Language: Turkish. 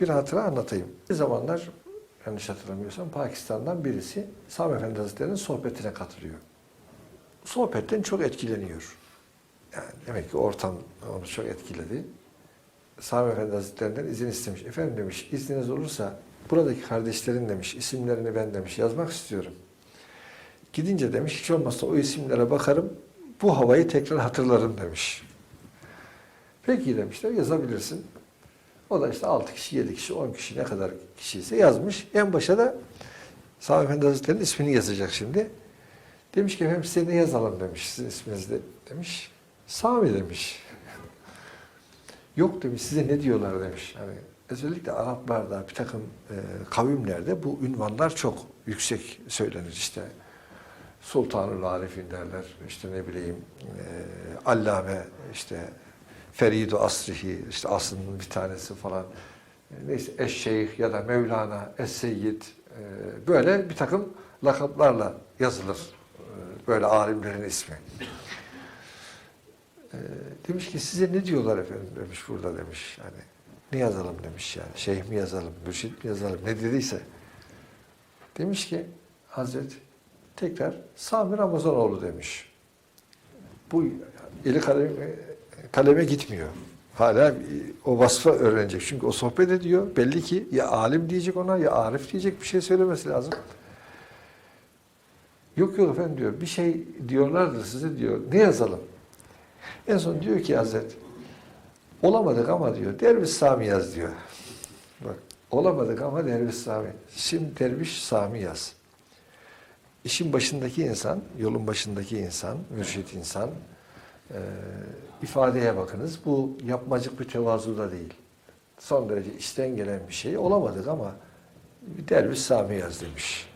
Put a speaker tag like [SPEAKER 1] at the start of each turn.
[SPEAKER 1] bir hatıra anlatayım. Bir zamanlar yanlış hatırlamıyorsam Pakistan'dan birisi Sami Efendi Hazretleri'nin sohbetine katılıyor. Sohbetten çok etkileniyor. Yani demek ki ortam onu çok etkiledi. Sami Efendi Hazretlerinden izin istemiş. Efendim demiş izniniz olursa buradaki kardeşlerin demiş isimlerini ben demiş yazmak istiyorum. Gidince demiş hiç olmazsa o isimlere bakarım bu havayı tekrar hatırlarım demiş. Peki demişler yazabilirsin. O da işte 6 kişi, 7 kişi, 10 kişi ne kadar kişi ise yazmış. En başa da Sami Efendi Hazretleri'nin ismini yazacak şimdi. Demiş ki efendim size ne yazalım demiş sizin isminiz de demiş. Sami demiş. Yok demiş size ne diyorlar demiş. Hani özellikle Araplarda bir takım e, kavimlerde bu ünvanlar çok yüksek söylenir işte. Sultanul Arifin derler. işte ne bileyim e, Allame işte Feridu Asrihi işte aslının bir tanesi falan. Neyse Eşşeyh ya da Mevlana, Es-Seyyid e, böyle bir takım lakaplarla yazılır. E, böyle alimlerin ismi. E, demiş ki size ne diyorlar efendim demiş burada demiş. Yani ne yazalım demiş yani. Şeyh mi yazalım, mürşit mi yazalım ne dediyse. Demiş ki Hazret tekrar Sami Ramazanoğlu demiş. Bu eli kaleme, kaleme gitmiyor. Hala o vasfı öğrenecek. Çünkü o sohbet ediyor. Belli ki ya alim diyecek ona ya arif diyecek bir şey söylemesi lazım. Yok yok efendim diyor. Bir şey diyorlardır size diyor. Ne yazalım? En son diyor ki Hazret olamadık ama diyor Derviş Sami yaz diyor. Bak olamadık ama Derviş Sami. Şimdi Derviş Sami yaz. İşin başındaki insan, yolun başındaki insan, mürşit insan, e, ifadeye bakınız. Bu yapmacık bir tevazu da değil. Son derece içten gelen bir şey. Olamadık ama Derviş Sami yaz demiş.